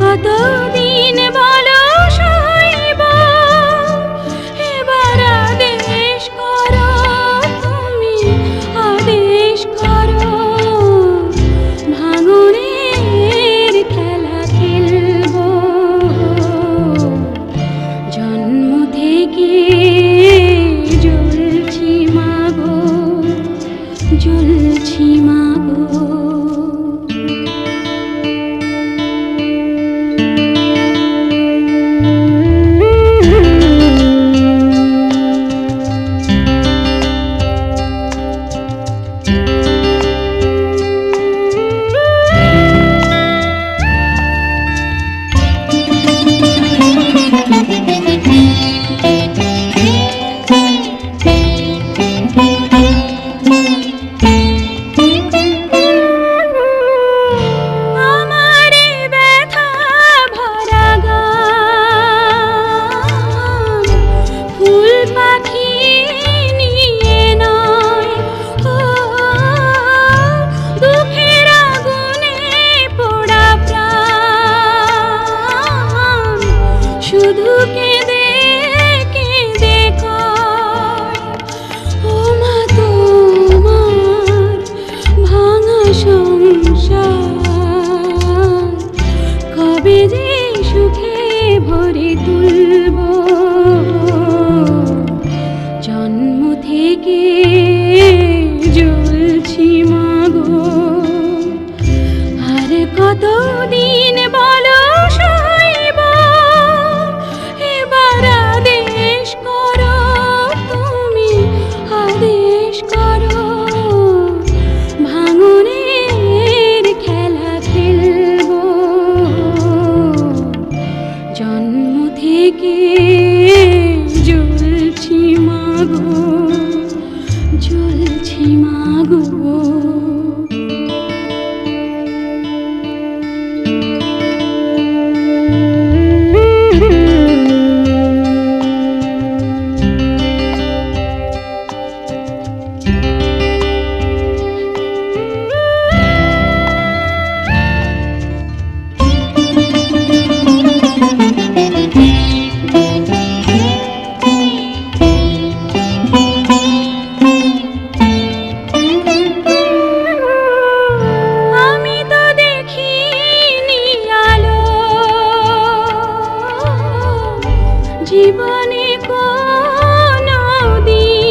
কতদিন বলো সইব এবার আদেশ করো, তুমি আদেশ করো। ভাঙনের খেলা খেলব। জন্ম থেকে জ্বলছি মাগো জ্বলছি মাগো। শুধু কেঁদে 마구 কোন দিন